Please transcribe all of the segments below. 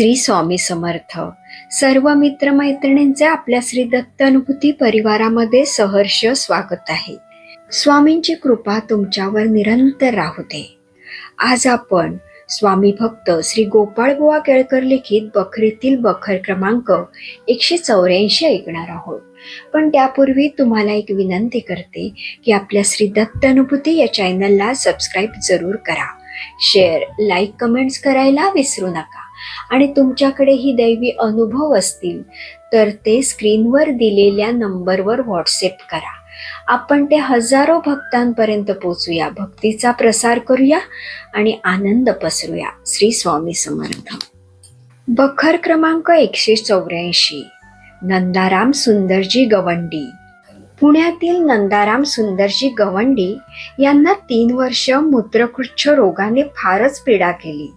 श्री स्वामी समर्थ. सर्व मित्रमैत्रिणींचे आपल्या श्री दत्त अनुभूती परिवारामध्ये सहर्ष स्वागत आहे. स्वामींची कृपा तुमच्यावर निरंतर राहू दे. आज आपण स्वामी भक्त श्री गोपाळ बुवा केळकर लिखित बखरीतील बखर क्रमांक एकशे चौऱ्याऐंशी ऐकणार आहोत. पण त्यापूर्वी तुम्हाला एक विनंती करते की आपल्या श्री दत्त अनुभूती या चॅनलला सबस्क्राईब जरूर करा. शेअर लाईक कमेंट्स करायला विसरू नका. आणि तुमच्याकडे ही दैवी अनुभव असतील तर ते स्क्रीनवर दिलेल्या नंबरवर व्हॉट्सअप करा. आपण ते हजारो भक्तांपर्यंत पोचूया भक्तीचा प्रसार करूया आणि आनंद पसरूया. श्री स्वामी समर्थ. बखर क्रमांक एकशे चौऱ्याऐंशी. नंदाराम सुंदरजी गवंडी. पुण्यातील नंदाराम सुंदरजी गवंडी यांना तीन वर्ष मूत्रकृच्छ रोगाने फारच पीडा केली.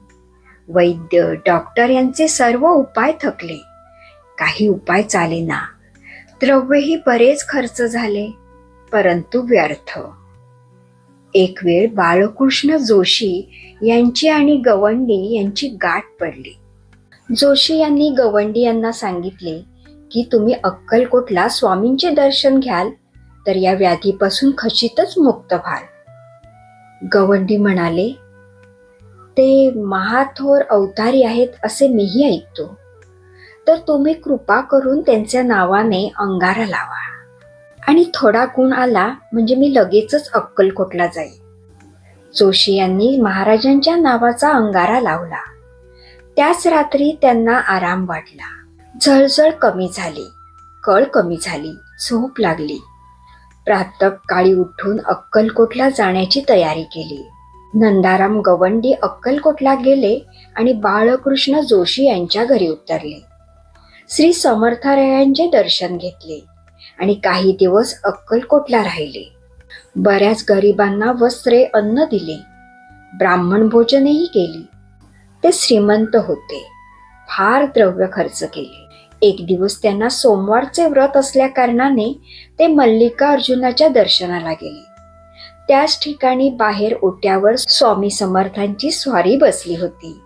वैद्य डॉक्टर यांचे सर्व उपाय थकले. काही उपाय चालेना. द्रव्यही बरेच खर्च झाले परंतु व्यर्थ. एक वेळ बाळकृष्ण जोशी यांची आणि गवंडी यांची गाठ पडली. जोशी यांनी गवंडी यांना सांगितले की तुम्ही अक्कलकोटला स्वामींचे दर्शन घ्याल तर या व्याधीपासून खचितच मुक्त व्हाल. गवंडी म्हणाले ते महाथोर अवतारी आहेत असे मीही ऐकतो. तर तुम्ही कृपा करून त्यांच्या नावाने अंगारा लावा. आणि थोडा गुण आला म्हणजे मी लगेचच अक्कलकोटला जाईल जोशी यांनी महाराजांच्या नावाचा अंगारा लावला. त्याच रात्री त्यांना आराम वाटला. झळझळ कमी झाली. कळ कमी झाली. झोप लागली. प्रातःकाळी उठून अक्कलकोटला जाण्याची तयारी केली. नंदाराम गवंडी अक्कलकोटला गेले आणि बाळकृष्ण जोशी यांच्या घरी उतरले. श्री समर्थरायांचे दर्शन घेतले आणि काही दिवस अक्कलकोटला राहिले. बऱ्याच गरिबांना वस्त्रे अन्न दिले. ब्राह्मण भोजनही केली. ते श्रीमंत होते. फार द्रव्य खर्च केले. एक दिवस त्यांना सोमवारचे व्रत असल्या कारणाने ते मल्लिका अर्जुनाच्या दर्शनाला गेले. त्याच ठिकाणी बाहेर ओट्यावर स्वामी समर्थांची स्वारी बसली होती.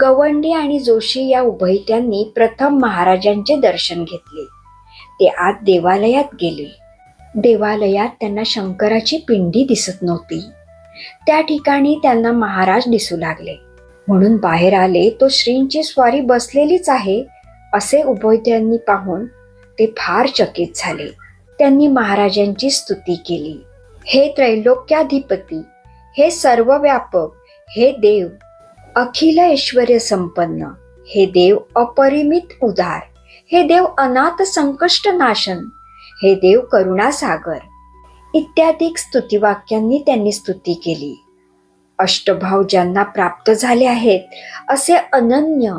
गवंडी आणि जोशी या उभयत्यांनी प्रथम महाराजांचे दर्शन घेतले. ते आत देवालयात गेले. देवालयात त्यांना शंकराची पिंडी दिसत नव्हती. त्या ठिकाणी त्यांना महाराज दिसू लागले. म्हणून बाहेर आले तो श्रींची स्वारी बसलेलीच आहे असे उभयत्यांनी पाहून ते फार चकित झाले. त्यांनी महाराजांची स्तुती केली. हे त्रैलोक्याधिपती हे सर्व व्यापक हे देव अखिल ऐश्वर संपन्न हे देव अपरिमित उदार हे देव अनाथ संकष्ट नाशन हे देव करुणासागर. इत्यादी स्तुतिवाक्यांनी त्यांनी स्तुती केली. अष्टभाव ज्यांना प्राप्त झाले आहेत असे अनन्य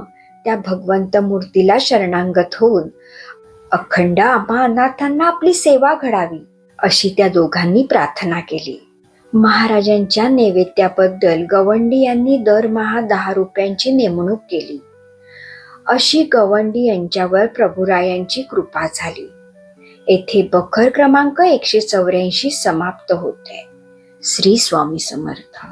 त्या भगवंत मूर्तीला शरणांगत होऊन अखंड आम्हा अनाथांना आपली सेवा घडावी अशी त्या दोघांनी प्रार्थना केली. महाराजांच्या नैवेद्याबद्दल गवंडी यांनी दरमहा दहा रुपयांची नेमणूक केली. अशी गवंडी यांच्यावर प्रभुरायांची कृपा झाली. येथे बखर क्रमांक एकशे चौऱ्याऐंशी समाप्त होते. श्री स्वामी समर्थ.